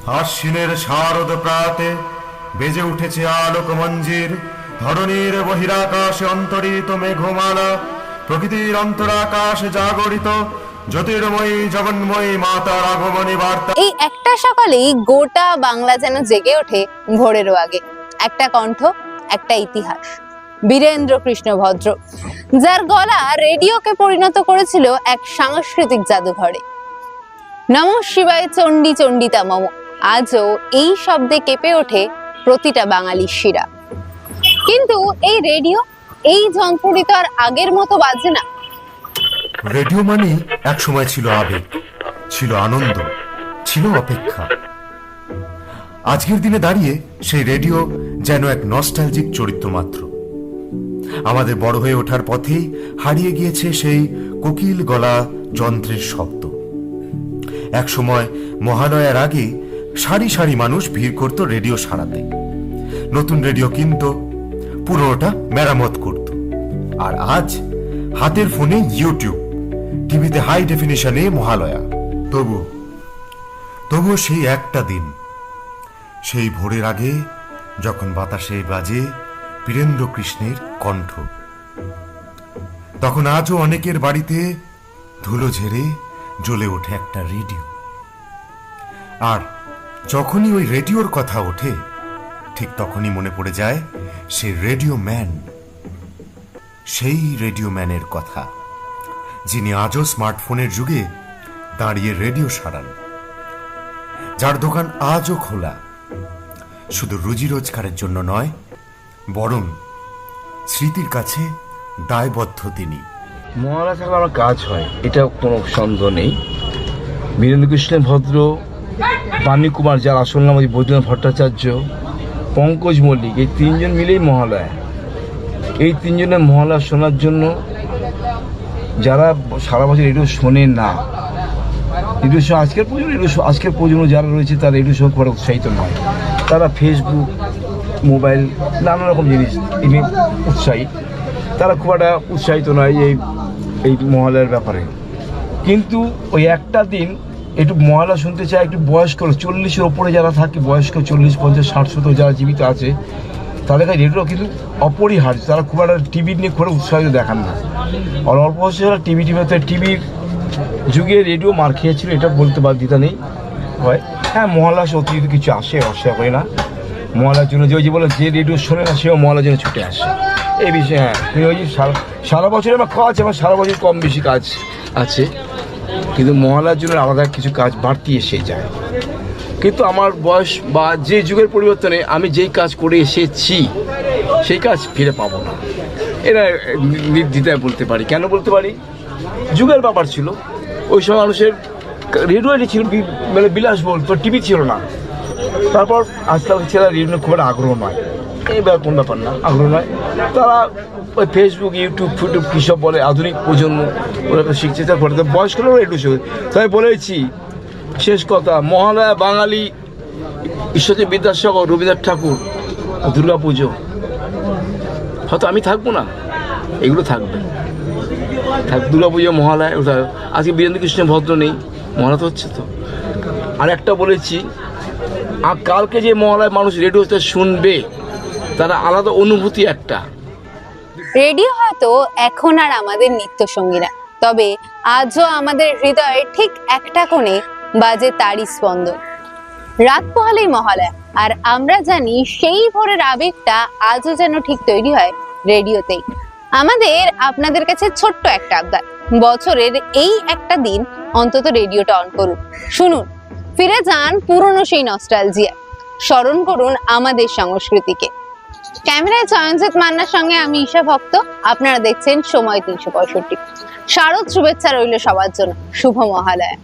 আশ্বিনের শারদ প্রাতে বেজে উঠেছে আলোক মঞ্জির। ধরণীর বহিরাকাশে অন্তরিত মেঘমালা, প্রকৃতির অন্তরাকাশ জাগরিত জ্যোতির্ময়ী, জগন্ময়ী মাতার আগমনী বার্তা। এই একটা সকালেই গোটা বাংলা যেন জেগে ওঠে ভোরেরও আগে। একটা কণ্ঠ, একটা ইতিহাস। বীরেন্দ্র কৃষ্ণ ভদ্র যার গলা রেডিওকে পরিণত করেছিল এক সাংস্কৃতিক জাদুঘরে। নম শিবায় চণ্ডী চণ্ডিতা মম। আজও এই শব্দে কেঁপে ওঠে প্রতিটা বাঙালির শিরা। কিন্তু এই রেডিও এই যন্ত্রটি তো আর আগের মতো বাজে না। রেডিও মানে এক সময় ছিল আবেগ, ছিল আনন্দ, ছিল অপেক্ষা। আজকের দিনে দাঁড়িয়ে সেই রেডিও যেন এক নস্টালজিক চরিত্র মাত্র। আমাদের বড় হয়ে ওঠার পথেই হারিয়ে গিয়েছে সেই কোকিল গলা যন্ত্রের শব্দ। এক সময় মহালয়ার আগে সারি সারি মানুষ ভিড় করত রেডিও সারাতে। নতুন রেডিও কিনত, পুরোটা মেরামত করত। আর আজ হাতের ফোনে ইউটিউব, টিভিতে হাই ডেফিনিশনে মহালয়া। তবু তবু সেই একটা দিন, সেই ভোরের আগে যখন বাতাসে বাজে বীরেন্দ্র কৃষ্ণের কণ্ঠ। তখন আজও অনেকের বাড়িতে ধুলো ঝেড়ে জ্বলে ওঠে একটা রেডিও। আর যখনই ওই রেডিওর কথা ওঠে, ঠিক তখনই মনে পড়ে যায় সে রেডিও ম্যান। সেই রেডিও ম্যানের কথা, যিনি আজও স্মার্টফোনের যুগে দাঁড়িয়ে রেডিও সারান। যার দোকান আজও খোলা। শুধু রুজি রোজগারের জন্য নয়, বরং স্মৃতির কাছে দায়বদ্ধ তিনি। মহারাজ, আমার কাজ হয় এটা কোনো সন্দেহ নেই। বীরেন্দ্র কৃষ্ণ ভদ্র বাণী কুমার যার আসল নাম হচ্ছে বৈদ্যনাথ ভট্টাচার্য, পঙ্কজ মল্লিক, এই তিনজন মিলেই মহালয়া। এই তিনজনের মহালয়া শোনার জন্য যারা সারা বছর রেডিও শোনে না রেডিও শো আজকের প্রজন্ম রেডিও শো আজকের প্রজন্ম যারা রয়েছে তারা রেডিও শো করে উৎসাহিত নয়। তারা ফেসবুক মোবাইল নানা রকম জিনিস এনে উৎসাহী। তারা খুব একটা উৎসাহিত নয় এই এই মহালয়ার ব্যাপারে। কিন্তু ওই একটা দিন একটু মহালয়া শুনতে চায় একটু বয়স্ক চল্লিশের ওপরে যারা থাকে, বয়স্ক চল্লিশ, পঞ্চাশ, ষাট, সত্তর, যারা জীবিত আছে, তাদের কাছে রেডিও কিন্তু অপরিহার্য। তারা খুব একটা টিভি নিয়ে খুব উৎসাহিত দেখান না। আর অল্প বয়সে টিভি টিভিতে টিভির যুগে রেডিও মার খেয়েছিল, এটা বলতে বাধ্যতা নেই। হয়। হ্যাঁ মহালয়া সে অতিরিক্ত কিছু আসে অস্বীকার করি না। মহালয়ার জন্য যে ওই যে বলে যে রেডিও শোনে না, সেও মহালয়ার জন্য ছুটে আসে। এই বিষয়ে হ্যাঁ ওই যে সারা সারা বছরে আমার কাজ, আমার সারা বছর কম বেশি কাজ আছে। কিন্তু মহালয়ার জন্য আলাদা কিছু কাজ বাড়তি এসে যায়। কিন্তু আমার বয়স বা যে যুগের পরিবর্তনে আমি যেই কাজ করে এসেছি, সেই কাজ ফিরে পাবো না। এটা নির্দ্বিধায় বলতে পারি। কেন বলতে পারি? যুগের ব্যাপার ছিল। ওই সময় মানুষের রেডিওটি ছিল মানে বিলাসবহুল, তো টিভি ছিল না। তারপর আজকাল ছেলেরা রেডিও খুব আগ্রহ নয়। এই ব্যাপার কোন ব্যাপার না। আগ্রহ নয় তারা ওই ফেসবুক ইউটিউব ফিউটিউব কী সব বলে আধুনিক প্রজন্ম ওরা তো শিখছে। তারপরে তো বয়স্ক লোকরা রেডিও শুনে তাই বলেছি শেষ কথা মহালয়া বাঙালি ঈশ্বরচন্দ্র বিদ্যাসাগর রবীন্দ্রনাথ ঠাকুর দুর্গা পুজো হয়তো আমি থাকব না এগুলো থাকবে। থাক দুর্গা পুজো মহালয় ওটা আজকে বীরেন্দ্র কৃষ্ণ ভদ্র নেই মহালয়া তো হচ্ছে তো। আর একটা বলেছি আর কালকে যে মহালয় মানুষ রেডিওতে শুনবে তারা আলাদা অনুভূতি একটা। রেডিও হয়তো এখন আর আমাদের নিত্য সঙ্গী না তবে আজও আমাদের হৃদয়ে ঠিক একটা কোণে বাজে তারই স্পন্দন। রাত পোহালেই মহালয়া, আর আমরা জানি সেই ভোরের আবেগটা আজও যেন ঠিক তৈরি হয় রেডিওতেই। আমাদের, আপনাদের কাছে ছোট্ট একটা আবদার, বছরের এই একটা দিন অন্তত রেডিওটা অন করুন। শুনুন, ফিরে যান পুরনো সেই নস্টালজিয়া, স্মরণ করুন আমাদের সংস্কৃতিকে। ক্যামেরায় চয়নজিৎ মান্নার সঙ্গে আমি ঈশা ভক্ত। আপনারা দেখছেন সময় তিনশো পঁয়ষট্টি। শারদ শুভেচ্ছা রইল সবার জন্য। শুভ মহালয়া।